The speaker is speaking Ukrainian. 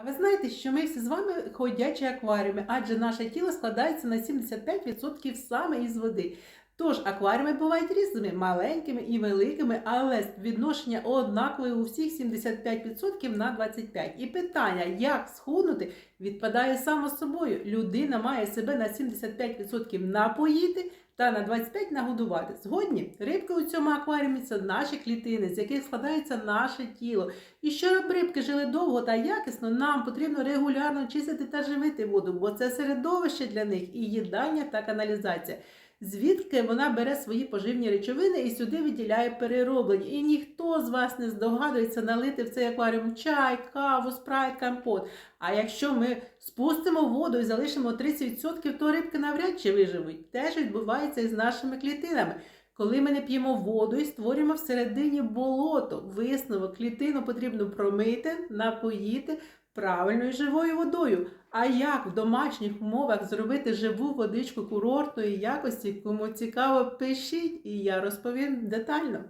А ви знаєте, що ми всі з вами ходячі акваріуми, адже наше тіло складається на 75% саме із води. Тож акваріуми бувають різними, маленькими і великими, але відношення однакове у всіх 75% на 25%. І питання, як схуднути, відпадає само собою. Людина має себе на 75% напоїти та на 25% нагодувати. Згодні, рибки у цьому акваріумі це наші клітини, з яких складається наше тіло. І щоб рибки жили довго та якісно, нам потрібно регулярно чистити та живити воду, бо це середовище для них і їдання та каналізація. Звідки вона бере свої поживні речовини і сюди виділяє перероблені. І ніхто з вас не здогадується налити в цей акваріум чай, каву, спрайт, компот. А якщо ми спустимо воду і залишимо 30%, то рибки навряд чи виживуть. Теж відбувається і з нашими клітинами. Коли ми не п'ємо воду і створюємо всередині болото, висновок клітину потрібно промити, напоїти правильною живою водою. А як в домашніх умовах зробити живу водичку курортної якості, кому цікаво, пишіть, і я розповім детально.